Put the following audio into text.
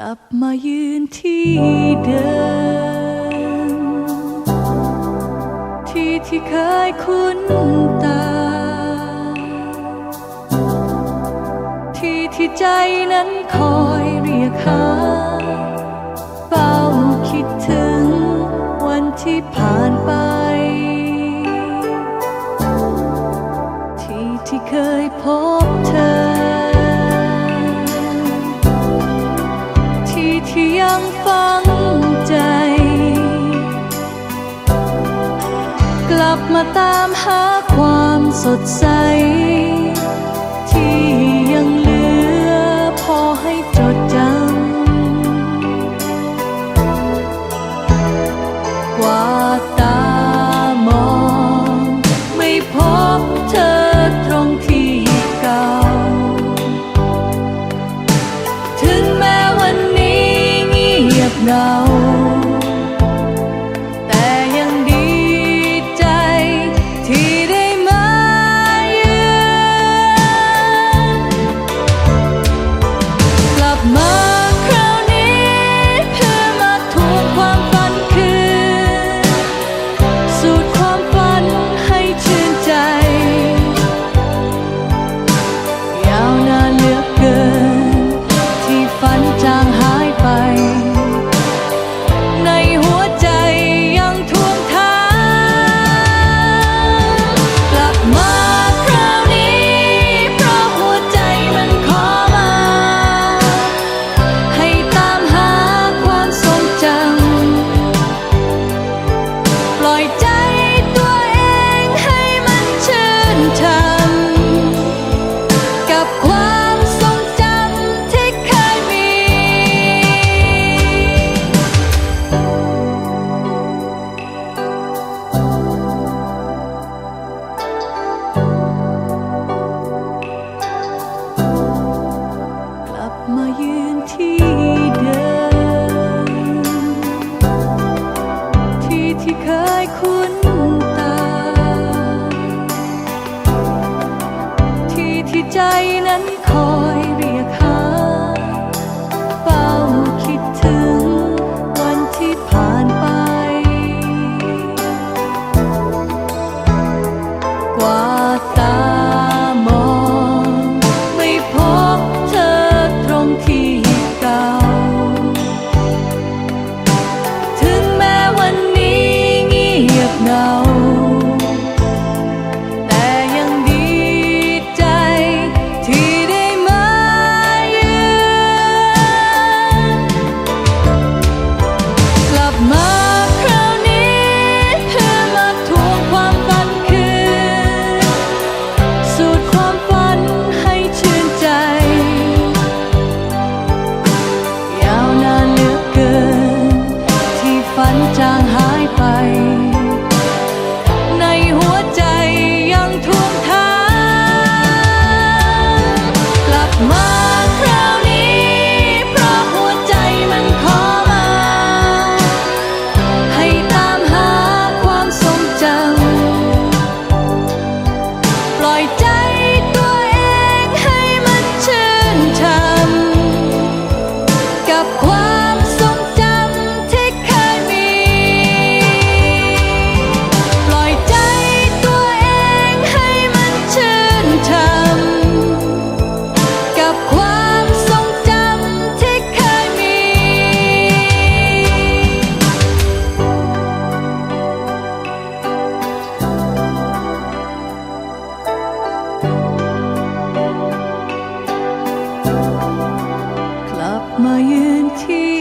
ลับมายืนที่เดิมที่ที่เคยคุ้นตา ที่ที่ใจนั้นคอยเรียกหาเฝ้าคิดถึงวันที่ผ่านไป ที่ที่เคยพบเธอ มาตามหาความสดใส ที่ยังเหลือพอให้จดจำกว่าตามอง ไม่พบเธอตรงที่เก่า ถึงแม้วันนี้เงียเหงา ที่เดิมที่ที่เคยคุ้นตา ที่ที่ใจนั้นขอ now dói. Tchau. กลับมายืนที่